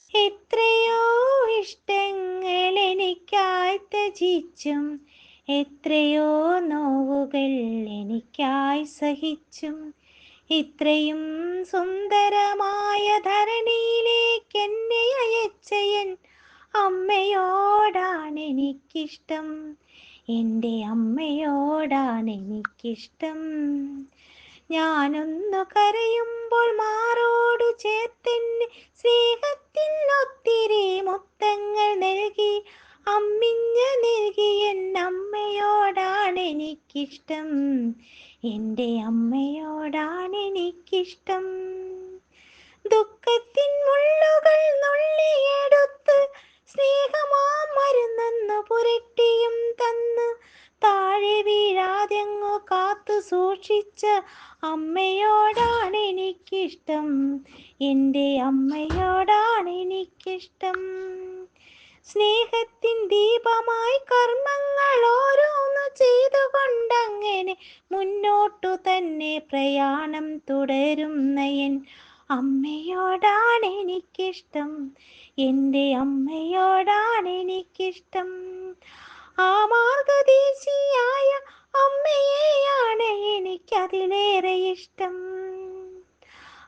എത്രയോ ഇഷ്ടങ്ങൾ എനിക്കായി ത്യജിച്ചും എത്രയോ നോവുകൾ എനിക്കായി സഹിച്ചും. ഇത്രയും സുന്ദരമായ ധരണിയിലേക്ക് എന്നെ അയച്ചയൻ അമ്മയോടാണ് എനിക്കിഷ്ടം. എന്റെ അമ്മയോടാണ് എനിക്കിഷ്ടം. ഞാനൊന്നു കരയുമ്പോൾ മാറോടു ചേർത്തെന്നെ സ്നേഹത്തിൻ എനിക്കിഷ്ടം. എന്റെ അമ്മയോടാണ് എനിക്കിഷ്ടം. ദുഃഖത്തിൻ മുള്ളുകൾ നുള്ളിയെടുത്ത് സ്നേഹമാ മരുന്നെന്ന് പുരട്ടിയും തന്ന് താഴെ വീഴാതെങ്ങു കാത്തു സൂക്ഷിച്ച അമ്മയോടാണ് എനിക്കിഷ്ടം. എന്റെ അമ്മയോടാണ് എനിക്കിഷ്ടം. സ്നേഹത്തിൻ ദീപമായി കർമ്മങ്ങൾ ഓരോന്നു മുന്നോട്ടു തന്നെ പ്രയാണം തുടരുന്നയൻ അമ്മയോടാണ് എനിക്കിഷ്ടം എന്റെ അമ്മയോടാണ് എനിക്കിഷ്ടം ആ മാർഗദേശിയായ അമ്മയെയാണ് എനിക്കതിലേറെ ഇഷ്ടം.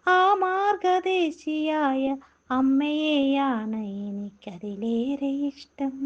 ആ മാർഗദേശിയായ അമ്മയെയാണ് എനിക്കതിലേറെ ഇഷ്ടം.